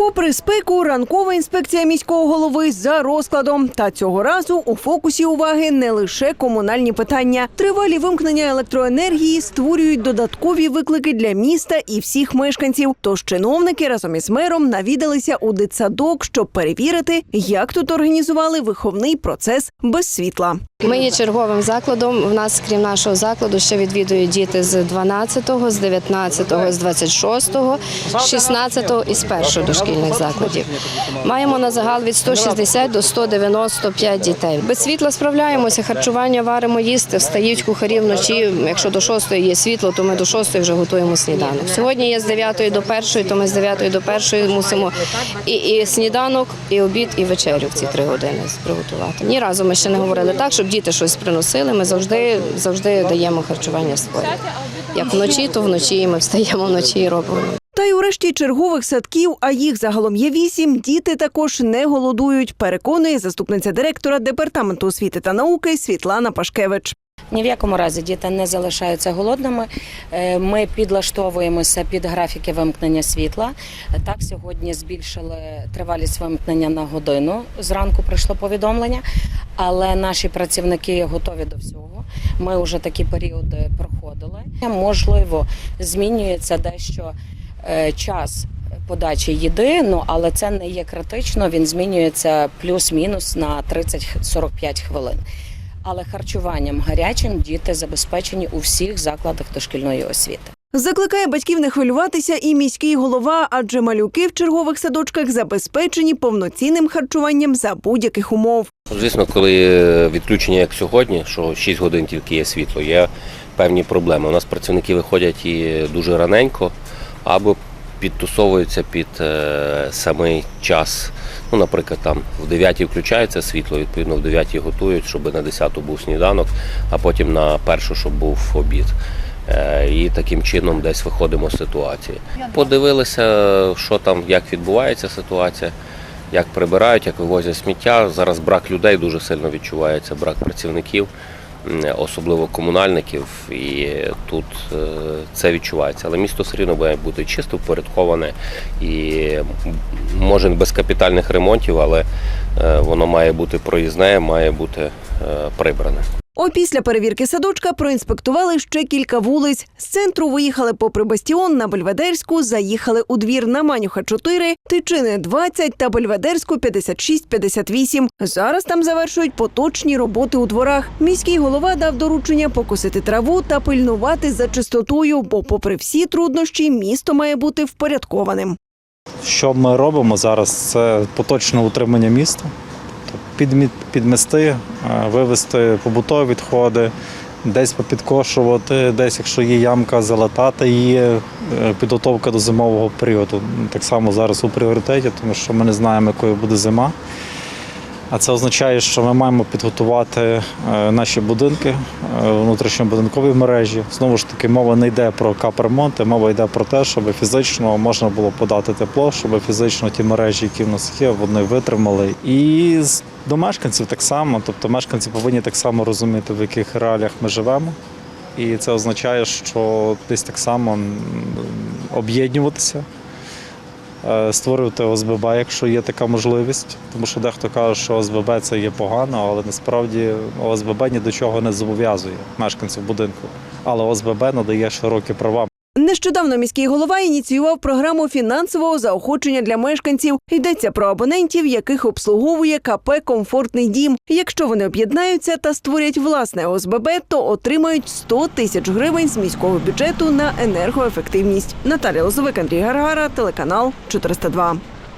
Попри спеку, ранкова інспекція міського голови за розкладом. Та цього разу у фокусі уваги не лише комунальні питання. Тривалі вимкнення електроенергії створюють додаткові виклики для міста і всіх мешканців. Тож чиновники разом із мером навідалися у дитсадок, щоб перевірити, як тут організували виховний процес без світла. Ми є черговим закладом. В нас, крім нашого закладу, ще відвідують діти з 12-го, з 19-го, з 26-го, з 16-го і з першого дошкільних закладів. Маємо на загал від 160 до 195 дітей. Без світла справляємося, харчування варимо їсти, встають кухарі вночі. Якщо до 6 є світло, то ми до 6 вже готуємо сніданок. Сьогодні є з 9 до 1, то ми з 9 до 1 мусимо і, і сніданок, і обід, і вечерю в ці три години приготувати. Ні разу ми ще не говорили так, щоб діти щось приносили. Ми завжди, завжди даємо харчування своє. Як вночі, то вночі ми встаємо вночі і робимо. Та й у решті чергових садків, а їх загалом є вісім, діти також не голодують, переконує заступниця директора департаменту освіти та науки Світлана Пашкевич. Ні в якому разі діти не залишаються голодними. Е, Ми підлаштовуємося під графіки вимкнення світла. Так, сьогодні збільшили тривалість вимкнення на годину. Зранку прийшло повідомлення, але наші працівники готові до всього. Ми вже такі періоди проходили. Можливо, змінюється дещо е, час. Подачі їди, ну але це не є критично. Він змінюється плюс-мінус на 30-45 хвилин. Але харчуванням гарячим діти забезпечені у всіх закладах дошкільної освіти. Закликає батьків не хвилюватися і міський голова, адже малюки в чергових садочках забезпечені повноцінним харчуванням за будь-яких умов. Звісно, коли відключення як сьогодні, що 6 годин тільки є світло, є певні проблеми. У нас працівники виходять і дуже раненько або підтусовуються під е, самий час. Ну, наприклад, там в 9 включається світло, відповідно, в 9 готують, щоб на 10 був сніданок, а потім на першу, щоб був обід. Е, І таким чином десь виходимо з ситуації. Подивилися, що там, як відбувається ситуація як прибирають, як вивозять сміття. Зараз брак людей дуже сильно відчувається, брак працівників, особливо комунальників, і тут е, це відчувається. Але місто все одно має бути чисто впорядковане і може без капітальних ремонтів, але е, воно має бути проїзне, має бути е, прибране. Опісля перевірки садочка проінспектували ще кілька вулиць. З центру виїхали попри Бастіон на Бельведерську, заїхали у двір на Манюха 4, Тичини 20 та Бельведерську 56-58. Зараз там завершують поточні роботи у дворах. Міський голова дав доручення покосити траву та пильнувати за чистотою, бо, попри всі труднощі, місто має бути впорядкованим. Що ми робимо зараз? Це поточне утримання міста, підмести, вивезти вивести побутові відходи, десь попідкошувати, десь, якщо є ямка, залатати її, е, підготовка до зимового періоду. Так само зараз у пріоритеті, тому що ми не знаємо, якою буде зима. А це означає, що ми маємо підготувати е, наші будинки, е, внутрішньобудинкові мережі. Знову ж таки, мова не йде про капремонти, мова йде про те, щоб фізично можна було подати тепло, щоб фізично ті мережі, які в нас є, вони витримали. І до мешканців так само. Тобто мешканці повинні так само розуміти, в яких реаліях ми живемо. І це означає, що десь так само об'єднуватися, створювати ОСББ, якщо є така можливість. Тому що дехто каже, що ОСББ це є погано, але насправді ОСББ ні до чого не зобов'язує мешканців будинку. Але ОСББ надає широкі права Нещодавно міський голова ініціював програму фінансового заохочення для мешканців. Йдеться про абонентів, яких обслуговує КП Комфортний дім. Якщо вони об'єднаються та створять власне ОСББ, то отримають 100 тисяч гривень з міського бюджету на енергоефективність. Наталя Лозовик, Андрій Гаргара, телеканал 402.